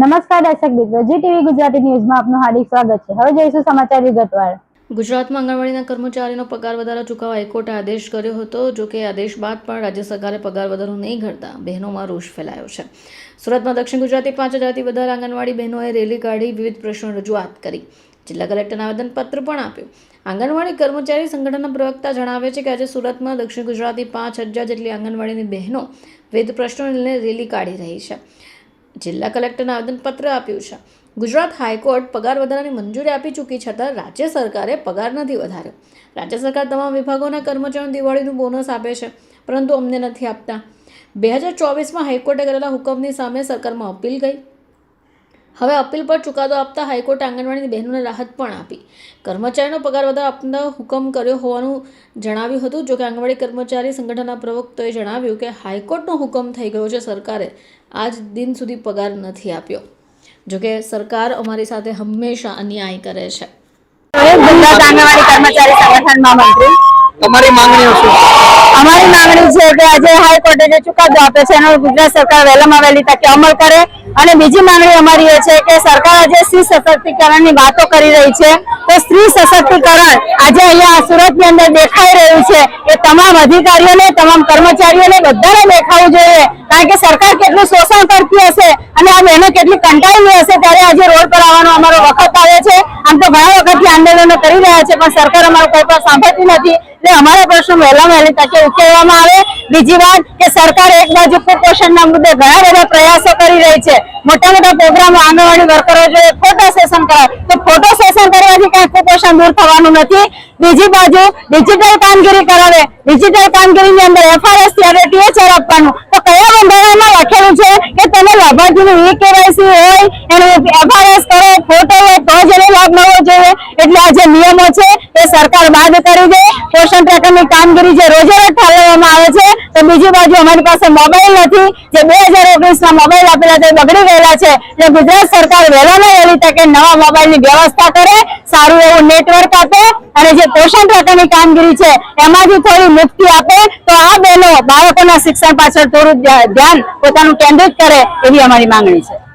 નમસ્કાર દર્શક મિત્રો, જી ટીવી ગુજરાતી ન્યૂઝમાં આપનું હાર્દિક સ્વાગત છે. હવે જોઈશું સમાચાર વિગતવાર. ગુજરાતમાં આંગણવાડીના કર્મચારીનો પગાર વધારો ચૂકવવા હાઈકોર્ટે આદેશ કર્યો હતો, જો કે આદેશ બાદ પણ રાજ્ય સરકારે પગાર વધારો નહીં કરતા બહેનોમાં રોષ ફેલાયો છે. સુરતમાં દક્ષિણ ગુજરાતી પાંચ હજારથી વધારે આંગણવાડી બહેનોએ રેલી કાઢી વિવિધ પ્રશ્નો રજૂઆત કરી. જિલ્લા કલેક્ટરને આવેદનપત્ર પણ આપ્યું. આંગણવાડી કર્મચારી સંગઠનના પ્રવક્તા જણાવે છે કે આજે સુરતમાં દક્ષિણ ગુજરાતી પાંચ હજાર જેટલી આંગણવાડીની બહેનો વિવિધ પ્રશ્નોને રેલી કાઢી રહી છે. જિલ્લા કલેક્ટરને આવેદનપત્ર આપ્યું છે. ગુજરાત હાઈકોર્ટ પગાર વધારાની મંજૂરી આપી ચૂકી છતાં રાજ્ય સરકારે પગાર નથી વધાર્યો. રાજ્ય સરકાર તમામ વિભાગોના કર્મચારીઓને દિવાળીનું બોનસ આપે છે, પરંતુ અમને નથી આપતા. બે હજાર ચોવીસમાં હાઈકોર્ટે કરેલા હુકમની સામે સરકારમાં અપીલ ગઈ. હવે અપીલ પર ચુકાદો આપતા હાઈકોર્ટે આંગણવાડીની બહેનોને રાહત પણ આપી. કર્મચારીનો પગાર વધારો આપવાનો હુકમ કર્યો હોવાનું જણાવ્યું હતું. જોકે આંગણવાડી કર્મચારી સંગઠનના પ્રવક્તાએ જણાવ્યું કે હાઈકોર્ટનો હુકમ થઈ ગયો છે. સરકારે આજ દિન સુધી પગાર નથી આપ્યો. જોકે સરકાર અમારી સાથે હંમેશા અન્યાય કરે છે. આંગણવાડી કર્મચારી સંગઠનમાં મહામંત્રી તમારી માંગણીઓ શું? અમારી માંગણી છે કે આજે હાઈકોર્ટે જે ચુકાદો આપે છે એનો ગુજરાત સરકાર વહેલામાં વહેલી તકે અમલ કરે. અને બીજી માંગણી અમારી એ છે કે સરકાર આજે સ્ત્રી સશક્તિકરણની વાતો કરી રહી છે. તો સ્ત્રી સશક્તિકરણ આજે અહીંયા સુરતની અંદર દેખાઈ રહ્યું છે એ તમામ અધિકારીઓને, તમામ કર્મચારીઓને બધાને દેખાવું જોઈએ. કારણ કે સરકાર કેટલું શોષણ કરતી હશે અને આ બહેનો કેટલી કંટાળી હશે ત્યારે આજે રોડ પર આવવાનો અમારો વખત આવે છે. આમ તો ઘણા વખતથી આંદોલનો કરી રહ્યા છે, પણ સરકાર અમારું કોઈ પણ સાંભળતી નથી. એટલે અમારા પ્રશ્નો વહેલા વહેલી તકે ઉકેલવામાં આવે. બીજી વાત કે સરકાર એક બાજુ કુપોષણના મુદ્દે ઘણા બધા પ્રયાસો કરી રહી છે. મોટા મોટા પ્રોગ્રામો, આંગણવાડી વર્કરો જોઈએ ફોટો સેશન કરાવે તો ફોટો સેશન કરવાથી કઈ કુપોષણ દૂર થવાનું નથી. બીજી બાજુ ડિજિટલ કામગીરી કરાવે. ડિજિટલ કામગીરીની અંદર એફઆરએસ અને ટીએચઆર આપવાનું. તો કયા બંધારણમાં લખેલું છે કે તમે લાભાર્થીનું ઈ કેવાયસી હોય, એનું એફઆરએસ કરો, ફોટો હોય, તો જ એને લાભ મળવો જોઈએ. એટલે આ જે નિયમો છે એ સરકાર બાદ કરી દે. પોષણ ટ્રેકરની કામગીરી જે રોજે રોજ ઠાલવવામાં આવે છે, તો બીજી બાજુ અમારી પાસે મોબાઈલ નથી. જે બે હજાર ઓગણીસમાં મોબાઈલ આપેલા તે બગડી ગયેલા છે. એટલે ગુજરાત સરકાર વહેલામાં વહેલી તકે નવા મોબાઈલની વ્યવસ્થા કરે, સારું એવું નેટવર્ક આપે, અને જે પોષણ ટ્રેકરની કામગીરી છે, એમાંથી થોડી મુક્તિ આપે, તો આ બહેનો બાળકોના શિક્ષણ પાછળ થોડું ધ્યાન પોતાનું કેન્દ્રિત કરે એવી અમારી માંગણી છે.